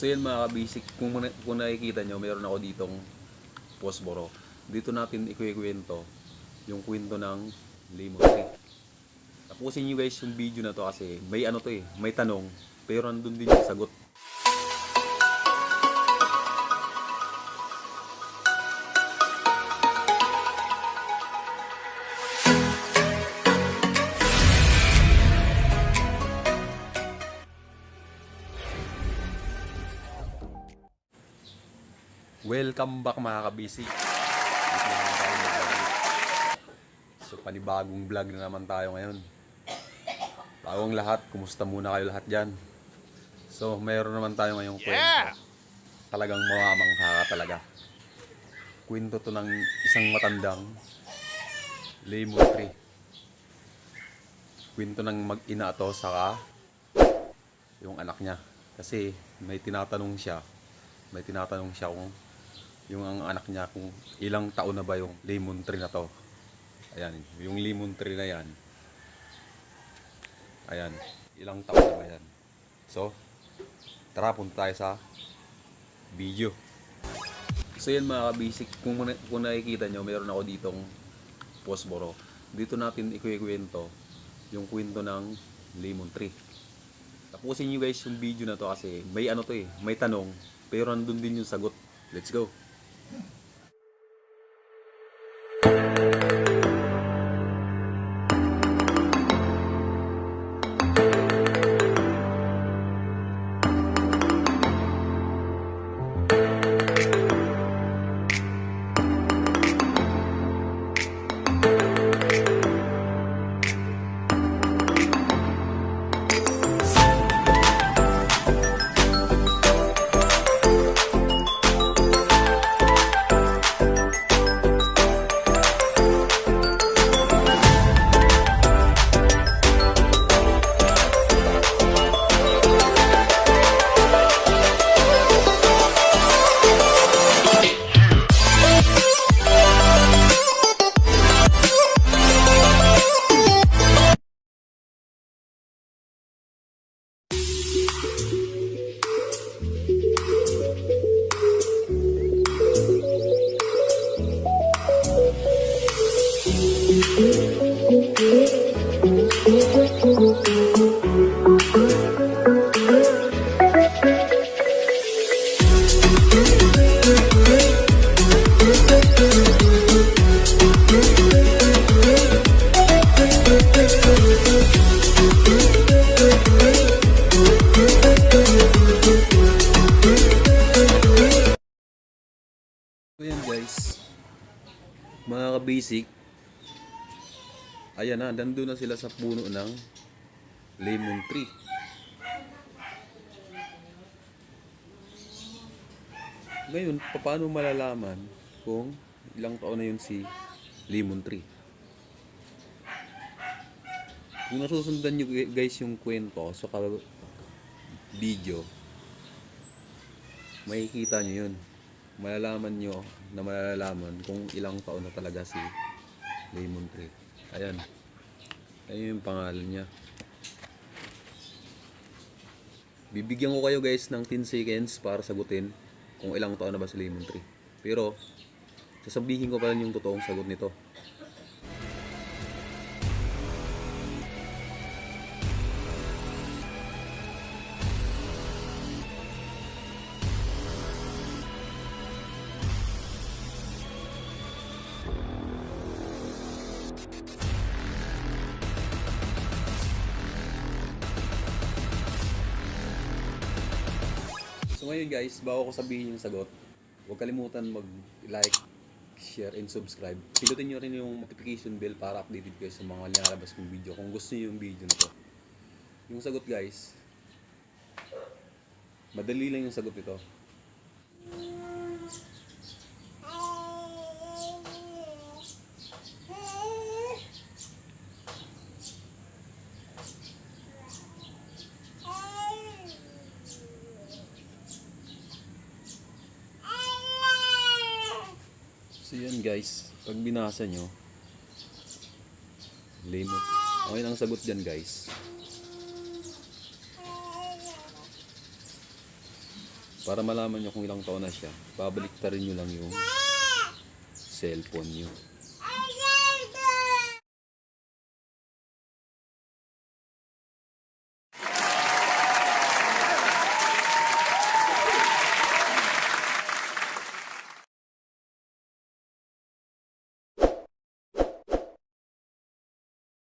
So yan mga kabisik, kung, kung nakikita nyo, meron ako ditong posporo. Dito natin ikukwento yung kwento ng lemon tree. Tapusin nyo guys yung video na to kasi may ano to eh, may tanong, pero nandun din yung sagot. Welcome back mga kabisi. So panibagong vlog na naman tayo ngayon. Bagong lahat, kumusta muna kayo lahat dyan? So mayroon naman tayo ngayong kwento. Yeah! Talagang mamamangha ka talaga. Kwento to ng isang matandang lemon tree. Kwento ng mag-ina to saka yung anak niya. Kasi may tinatanong siya, may tinatanong siya kung yung ang anak niya kung ilang taon na ba yung lemon tree na to. Ayan, yung lemon tree na yan. Ayan, ilang taon na ba yan? So, tara punta tayo sa video. So yan mga kabisik, kung, kung nakikita nyo, meron ako ditong posporo. Dito natin ikukwento yung kwento ng lemon tree. Tapusin nyo guys yung video na to kasi may ano to eh, may tanong, pero nandun din yung sagot. Let's go! So yan guys, mga ka-basic, ayan na, nandun na sila sa puno ng lemon tree. Ngayon, paano malalaman kung ilang taon na yun si lemon tree? Kung nasusundan nyo guys yung kwento sa ka- video, makikita nyo yun malalaman nyo na malalaman kung ilang taon na talaga si lemon tree. Ayan. Ayun yung pangalan niya. Bibigyan ko kayo guys ng 10 seconds para sagutin kung ilang taon na ba si lemon tree. Pero, sasabihin ko pa rin yung totoong sagot nito. So ngayon guys, bago ko sabihin yung sagot, huwag kalimutan mag-like, share, and subscribe. Pindutin nyo rin yung notification bell para updated kayo sa mga nilalabas kong video kung gusto nyo yung video na to. Yung sagot guys, madali lang yung sagot ito. Yan guys, pag binasa nyo, lemon. Okay ang sagot dyan guys. Para malaman nyo kung ilang taon na siya, babalik ta rin nyo lang yung cellphone nyo.